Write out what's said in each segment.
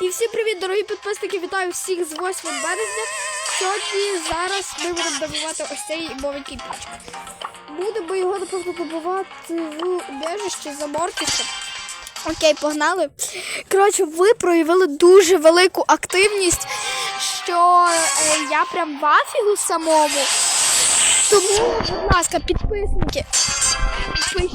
І всім привіт, дорогі підписники! Вітаю всіх з 8 березня. Сьогодні зараз ми будемо добувати ось цей новенький пічк. Будемо його, напевно, добувати в убежищі за Мортісом. Окей, погнали. Коротше, ви проявили дуже велику активність, що е, я прям в афігу самому. Тому, будь ласка, підписники, пишіть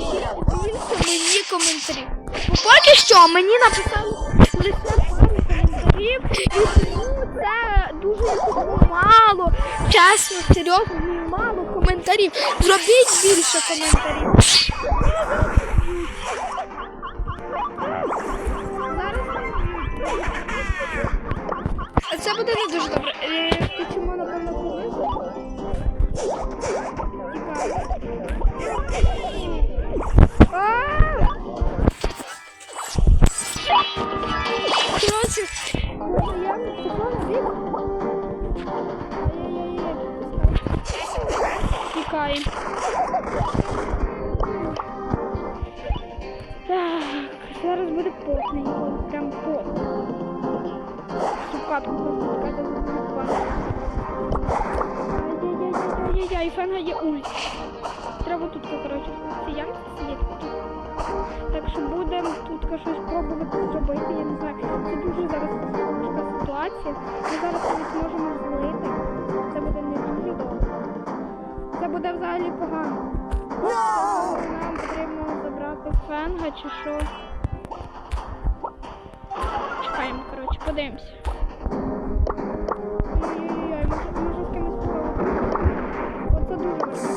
мені коментарі. Бо поки що мені написали лише пару коментарів, і тому це дуже мало. Чесно, серйозно, мало коментарів. Зробіть більше коментарів. Тікаємо. Так, зараз буде потненько, прям потно. Шукати, шукати, Ай-яй-яй-яй-яй, фенга є ульт. Треба тут, коротше, в цій ямці сидіти. Так що будемо тут щось пробувати зробити, важка. Ми зараз навіть можемо злити. Це буде не дуже добре. Це буде взагалі погано. Нам потрібно забрати фенга чи що. Чекаємо, коротше, подивимося. Ой-ой-ой, може, може з кимось спробувати. Оце дуже важка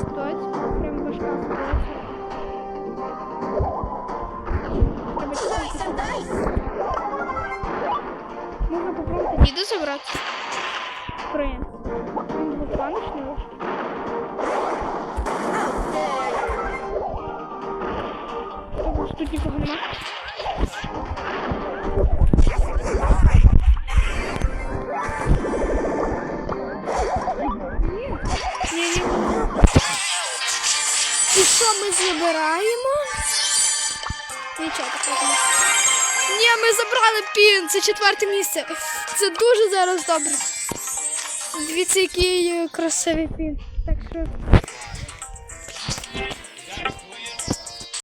діду забрати. Він двопланочний ось. Тут нікого нема. І що ми забираємо? Нічого такого. Ні, ми забрали пін, це четверте місце. Це дуже зараз добре. Дивіться, який е, красивий пін. Так що.